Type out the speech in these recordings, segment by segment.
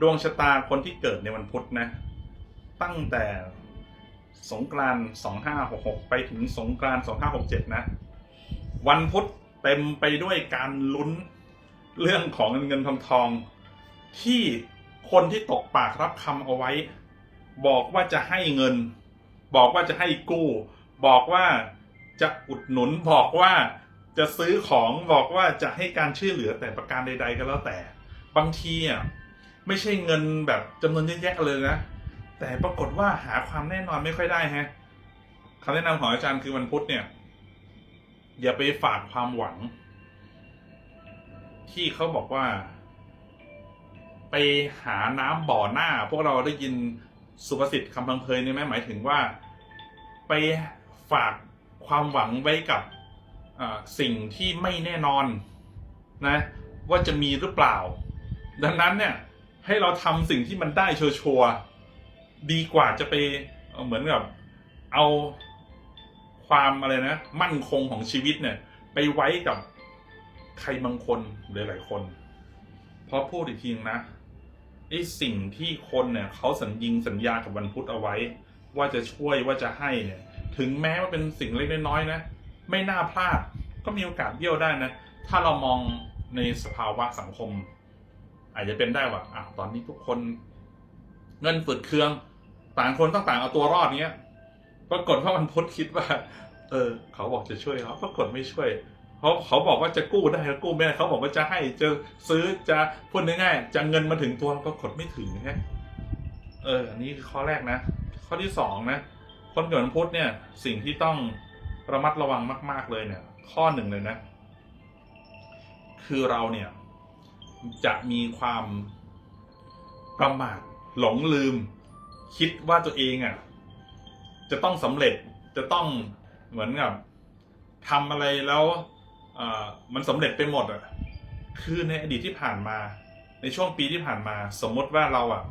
ดวงชะตาคนที่เกิดในวันพุธนะ ตั้งแต่สงกรานต์2566 ไปถึงสงกรานต์2567 นะ วันพุธเต็มไปด้วยการลุ้นเรื่องของเงินเงินทองทอง ที่คนที่ตกปากรับคำเอาไว้ บอกว่าจะให้เงิน บอกว่าจะให้กู้ บอกว่าจะอุดหนุนบอกว่าจะซื้อของบอกว่าจะให้การช่วยเหลือแต่ประการใด ๆ ก็แล้วแต่ บางทีอะไม่ใช่เงินแบบจำนวนเยอะแยะเลยนะ แต่ปรากฏว่าหาความแน่นอนไม่ค่อยได้ฮะคำแนะนำของอาจารย์คือวันพุธเนี่ย อย่าไปฝากความหวัง ที่เขาบอกว่า ไปหาน้ำบ่อหน้า พวกเราได้ยินสุภาษิตคำพังเพยนี่ไหมหมายถึงว่า ไปฝากความหวังไว้กับสิ่งที่ไม่แน่นอนนะ ว่าจะมีหรือเปล่า ดังนั้นเนี่ยให้เราทำสิ่งที่มันได้ชัวร์ดีกว่าจะไปเหมือนกับเอาความอะไรนะ มั่นคงของชีวิตเนี่ย ไปไว้กับใครบางคนหรือหลายคน เพราะพูดอีกทีนะไอ้สิ่งที่คนเนี่ยเขาสัญญิงสัญญากับวันพุธเอาไว้ ว่าจะช่วยว่าจะให้เนี่ย ถึงแม้ว่าเป็นสิ่งเล็กน้อยนะ ไม่น่าพลาดก็มีโอกาสเบี้ยวได้นะ ถ้าเรามองในสภาวะสังคม อาจจะเป็นได้ว่าอตอนนี้ทุกคน เงินฝืดเคือง ต่างคนต้องต่างเอาตัวรอดเนี้ยปรากฏว่ามันพุธคิดว่า เออ เขาบอกจะช่วยเขาปรากฏไม่ช่วยเขาเขาบอกว่าจะกู้ได้ก็กู้ไม่ได้เขาบอกว่าจะให้จะซื้อจะพูดง่ายๆจะเงินมาถึงตัวปรากฏไม่ถึงฮะเอออันนี้คือข้อแรกนะ ข้อที่สองนะคนเกิดวันพุธเนี่ย สิ่งที่ต้องระมัดระวังมาก ๆเลยเนี่ย ข้อหนึ่งเลยนะ คือเราเนี่ย จะมีความประมาทหลงลืม คิดว่าตัวเองอะ จะต้องสำเร็จจะต้องเหมือนกับทำอะไรแล้วอมันสำเร็จไปหมดอะคือในอดีตที่ผ่านมา ในช่วงปีที่ผ่านมา สมมติว่าเราอะ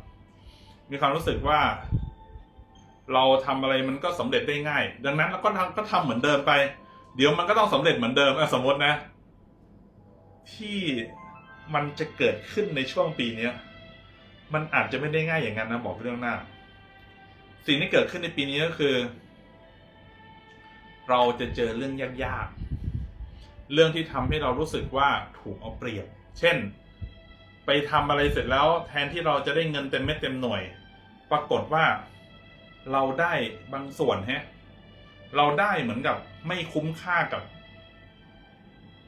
มีความรู้สึกว่า เราทำอะไรมันก็สำเร็จได้ง่าย ดังนั้นเราก็ทำก็ทำเหมือนเดิมไป เดี๋ยวมันก็ต้องสำเร็จเหมือนเดิมอะสมมตินะ ที่ มันจะเกิดขึ้นในช่วงปีเนี้ยมันอาจจะไม่ได้ง่ายอย่างนั้นนะบอกเรื่องหน้า สิ่งที่เกิดขึ้นในปีนี้ก็คือ เราจะเจอเรื่องยากๆ เรื่องที่ทำให้เรารู้สึกว่าถูกเอาเปรียบ เช่น ไปทำอะไรเสร็จแล้วแทนที่เราจะได้เงินเต็มเม็ดเต็มหน่วย ปรากฏว่าเราได้บางส่วนฮะเราได้เหมือนกับไม่คุ้มค่ากับ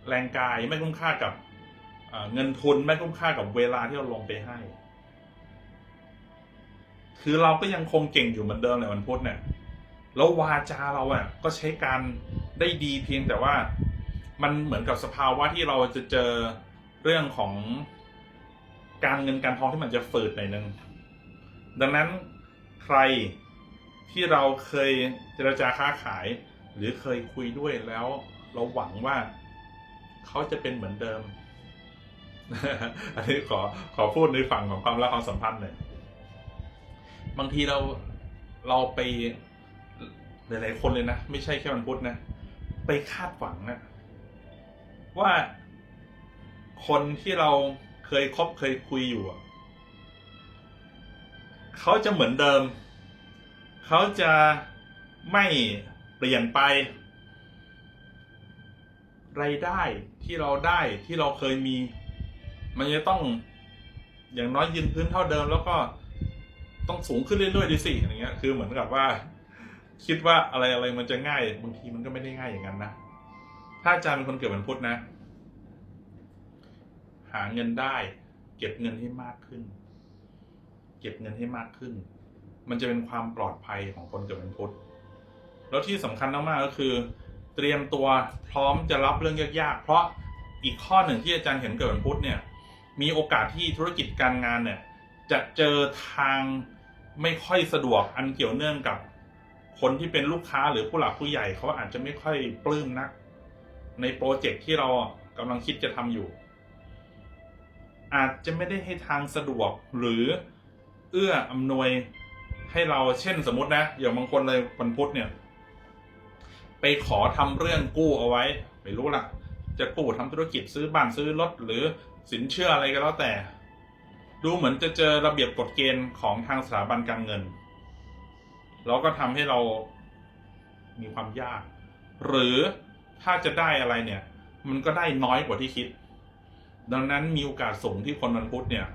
แรงกายไม่คุ้มค่ากับ เงินทุนไม่คุ้มค่ากับเวลาที่เราลงไปให้ คือเราก็ยังคงเก่งอยู่เหมือนเดิมในวันพุธเนี่ย แล้ววาจาเราอะ ก็ใช้การได้ดีเพียงแต่ว่ามันเหมือนกับสภาวะที่เราจะเจอเรื่องของการเงินการทองที่มันจะฝืดหน่อยนึง ดังนั้นใครที่เราเคยเจรจาค้าขาย หรือเคยคุยด้วยแล้ว เราหวังว่าเขาจะเป็นเหมือนเดิม อันนี้ขอขอพูดในฝั่งของความรักความสัมพันธ์หน่อยบางทีเราเราไปหลายๆคนเลยนะ ไม่ใช่แค่วันพุธนะ ไปคาดหวังนะว่าคนที่เราเคยคบเคยคุยอยู่เขาจะเหมือนเดิม เขาจะไม่เปลี่ยนไปรายได้ที่เราได้ที่เราเคยมี มันจะต้องอย่างน้อยยืนพื้นเท่าเดิม แล้วก็ต้องสูงขึ้นเรื่อยๆดิสิอย่างเงี้ย คือเหมือนกับว่า คิดว่าอะไรอะไรมันจะง่ายบางทีมันก็ไม่ได้ง่ายอย่างนั้นนะถ้าอาจารย์เป็นคนเกิดวันพุธนะ หาเงินได้ เก็บเงินให้มากขึ้น เก็บเงินให้มากขึ้น มันจะเป็นความปลอดภัยของคนเกิดวันพุธแล้วที่สำคัญมากๆก็คือ เตรียมตัวพร้อมจะรับเรื่องยากๆ เพราะอีกข้อหนึ่งที่อาจารย์เห็นเกิดวันพุธเนี่ย มีโอกาสที่ธุรกิจการงานเนี่ยจะเจอทางไม่ค่อยสะดวกอันเกี่ยวเนื่องกับคนที่เป็นลูกค้าหรือผู้หลักผู้ใหญ่เขาอาจจะไม่ค่อยปลื้มนัก ในโปรเจกต์ที่เรากำลังคิดจะทำอยู่ อาจจะไม่ได้ให้ทางสะดวกหรือเอื้ออำนวยให้เราเช่นสมมตินะอย่างบางคนเลยวันพุธเนี่ย ไปขอทำเรื่องกู้เอาไว้ ไม่รู้ละจะกู้ทำธุรกิจซื้อบ้านซื้อรถหรือ สินเชื่ออะไรก็แล้วแต่ ดูเหมือนจะเจอระเบียบกฎเกณฑ์ของทางสถาบันการเงิน แล้วก็ทำให้เรามีความยาก หรือถ้าจะได้อะไรเนี่ย มันก็ได้น้อยกว่าที่คิด ดังนั้นมีโอกาสสูงที่คนวันพุธเนี่ย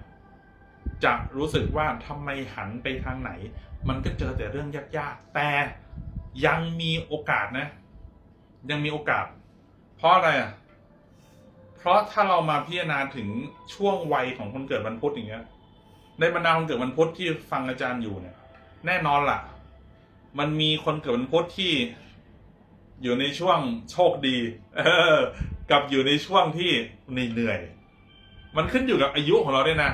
จะรู้สึกว่าทำไมหันไปทางไหน มันก็เจอแต่เรื่องยากๆ แต่ยังมีโอกาสนะ ยังมีโอกาส เพราะอะไรอะ เพราะถ้าเรามาพิจารณาถึงช่วงวัยของคนเกิดวันพุธอย่างเงี้ย ในบรรดาคนเกิดวันพุธที่ฟังอาจารย์อยู่เนี่ย แน่นอนล่ะ มันมีคนเกิดวันพุธที่อยู่ในช่วงโชคดี เออ กับอยู่ในช่วงที่เหนื่อย มันขึ้นอยู่กับอายุของเราด้วยนะ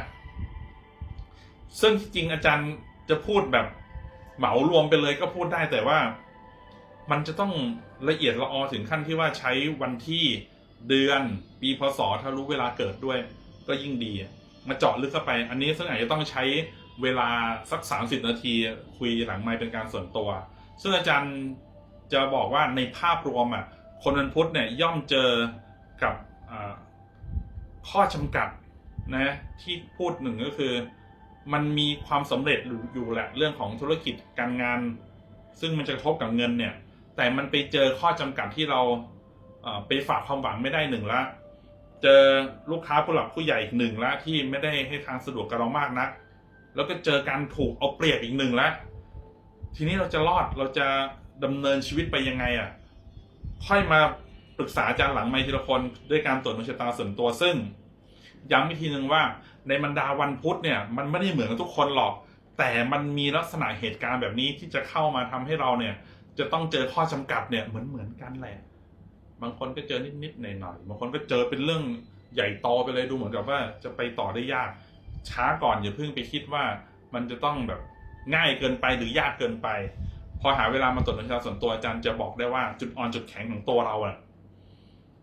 ซึ่งจริงอาจารย์จะพูดแบบเหมารวมไปเลยก็พูดได้แต่ว่า มันจะต้องละเอียดละออถึงขั้นที่ว่าใช้วันที่ เดือนปีพศถ้ารู้เวลาเกิดด้วย ก็ยิ่งดี มาเจาะลึกเข้าไป อันนี้ซึ่งอาจจะต้องใช้เวลาสัก 30 นาทีคุยหลังไมค์เป็นการส่วนตัว ซึ่งอาจารย์จะบอกว่าในภาพรวมอะคนวันพุธเนี่ยย่อมเจอกับข้อจำกัดนะที่พูดหนึ่งก็คือ มันมีความสำเร็จอยู่แหละเรื่องของธุรกิจการงาน ซึ่งมันจะกระทบกับเงินเนี่ย แต่มันไปเจอข้อจำกัดที่เรา ไปฝากความหวังไม่ได้หนึ่งละเจอลูกค้าผู้หลักผู้ใหญ่อีกหนึ่งละที่ไม่ได้ให้ทางสะดวกกับเรามากนัก แล้วก็เจอการถูกเอาเปรียบอีกหนึ่งละทีนี้เราจะรอดเราจะดำเนินชีวิตไปยังไงอะค่อยมาปรึกษาอาจารย์หลังไมค์ทีละคนด้วยการตรวจดวงชะตาส่วนตัวซึ่ง ย้ำอีกทีหนึ่งว่าในบรรดาวันพุธเนี่ยมันไม่ได้เหมือนกับทุกคนหรอก แต่มันมีลักษณะเหตุการณ์แบบนี้ที่จะเข้ามาทำให้เราเนี่ย จะต้องเจอข้อจำกัดเนี่ยเหมือนเหมือนกันแหละ บางคนก็เจอนิดๆหน่อยๆบางคนก็เจอเป็นเรื่องใหญ่โตไปเลยดูเหมือนกับว่าจะไปต่อได้ยาก ช้าก่อนอย่าเพิ่งไปคิดว่ามันจะต้องแบบง่ายเกินไปหรือยากเกินไป พอหาเวลามาตรวจดวงชะตาส่วนตัวอาจารย์จะบอกได้ว่าจุดอ่อนจุดแข็งของตัวเราอะ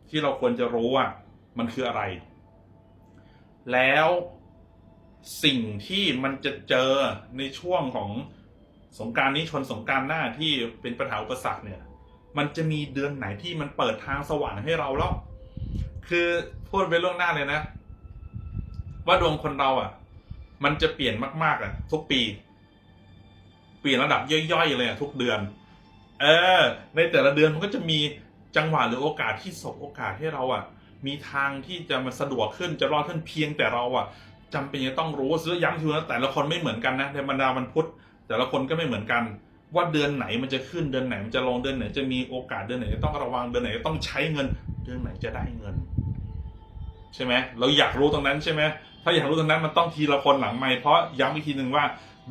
ที่เราควรจะรู้ว่ามันคืออะไร แล้วสิ่งที่มันจะเจอในช่วงของสงการนี้ชนสงการหน้าที่เป็นปัญหาอุปสรรคเนี่ย มันจะมีเดือนไหนที่มันเปิดทางสว่างให้เราแล้ว คือพูดไปล่วงหน้าเลยนะ ว่าดวงคนเราอะ มันจะเปลี่ยนมากๆอะ ทุกปี เปลี่ยนระดับย่อยๆเลยอะทุกเดือน เออ ในแต่ละเดือนมันก็จะมีจังหวะหรือโอกาสที่สบโอกาสให้เราอะ มีทางที่จะมาสะดวกขึ้นจะรอดขึ้นเพียงแต่เราอะจำเป็นจะต้องรู้ซื้อย้ำทีนะแต่ละคนไม่เหมือนกันนะในบรรดาวันพุธแต่ละคนก็ไม่เหมือนกัน ว่าเดือนไหนมันจะขึ้นเดือนไหนมันจะลงเดือนไหนจะมีโอกาสเดือนไหนจะต้องระวังเดือนไหนจะต้องใช้เงิน เดือนไหนจะได้เงิน ใช่ไหมเราอยากรู้ตรงนั้นใช่ไหมถ้าอยากรู้ตรงนั้นมันต้องทีละคนหลังไม่เพราะย้ำอีกทีหนึ่งว่า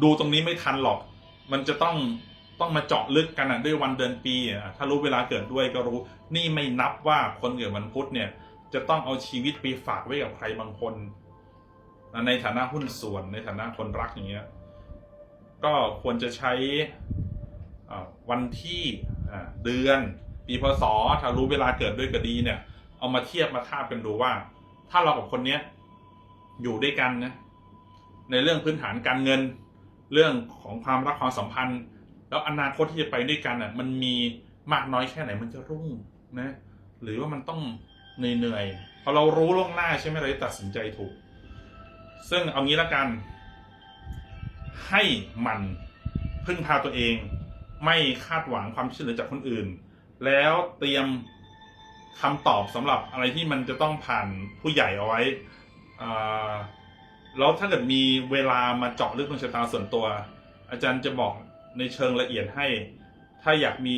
ดูตรงนี้ไม่ทันหรอก มันจะต้องต้องมาเจาะลึกกันอะด้วยวันเดือนปีอะถ้ารู้เวลาเกิดด้วยก็รู้ นี่ไม่นับว่าคนเกิดวันพุธเนี่ย จะต้องเอาชีวิตไปฝากไว้กับใครบางคน ในฐานะหุ้นส่วนในฐานะคนรักอย่างเงี้ยก็ควรจะใช้ วันที่เดือนปีพศถ้ารู้เวลาเกิดด้วยก็ดีเนี่ย เอามาเทียบมาทาบกันดูว่า ถ้าเรากับคนเนี้ยอยู่ด้วยกันนะในเรื่องพื้นฐานการเงิน เรื่องของความรักความสัมพันธ์ แล้วอนาคตที่จะไปด้วยกันอะมันมีมากน้อยแค่ไหนมันจะรุ่งนะหรือว่ามันต้องเหนื่อยๆพอเรารู้ล่วงหน้าใช่ไหมเราจะตัดสินใจถูก ซึ่งเอางี้ละกัน ให้มันพึ่งพาตัวเอง ไม่คาดหวังความช่วยเหลือจากคนอื่น แล้วเตรียมคำตอบสำหรับอะไรที่มันจะต้องผ่านผู้ใหญ่เอาไว้แล้วถ้าเกิดมีเวลามาเจาะลึกดวงชะตาส่วนตัว อาจารย์จะบอกในเชิงละเอียดให้ ถ้าอยากมี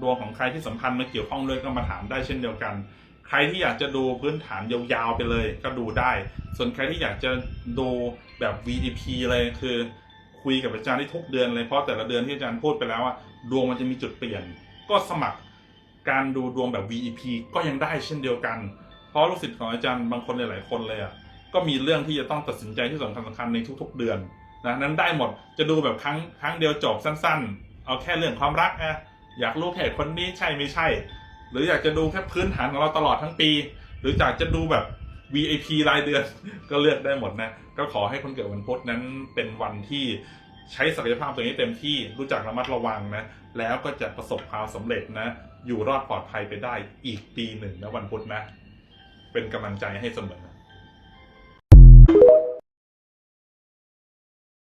ดวงของใครที่สัมพันธ์มาเกี่ยวข้องด้วยก็มาถามได้เช่นเดียวกัน ใครที่อยากจะดูพื้นฐานยาวๆไปเลย ก็ดูได้ ส่วนใครที่อยากจะดูแบบ VIP เลยคือ คุยกับอาจารย์ได้ทุกเดือนเลยเพราะแต่ละเดือนที่อาจารย์พูดไปแล้วว่าดวงมันจะมีจุดเปลี่ยน ก็สมัครการดูดวงแบบ VIP ก็ยังได้เช่นเดียวกัน เพราะลูกศิษย์ของอาจารย์บางคนหลายๆคนเลยอะก็มีเรื่องที่จะต้องตัดสินใจที่สำคัญสำคัญในทุก ๆ เดือนนะนั้นได้หมดจะดูแบบครั้งครั้งเดียวจบสั้น ๆ เอาแค่เรื่องความรักนะอยากรู้แค่คนนี้ใช่ไม่ใช่ หรืออยากจะดูแค่พื้นฐานของเราตลอดทั้งปี หรืออยากจะดูแบบ VIP รายเดือน ก็เลือกได้หมดนะ ก็ขอให้คนเกิดวันพุธนั้นเป็นวันที่ใช้ศักยภาพตัวนี้เต็มที่รู้จักระมัดระวังนะ แล้วก็จะประสบความสำเร็จนะ อยู่รอดปลอดภัยไปได้อีกปีหนึ่งนะวันพุธนะ เป็นกำลังใจให้เสมอ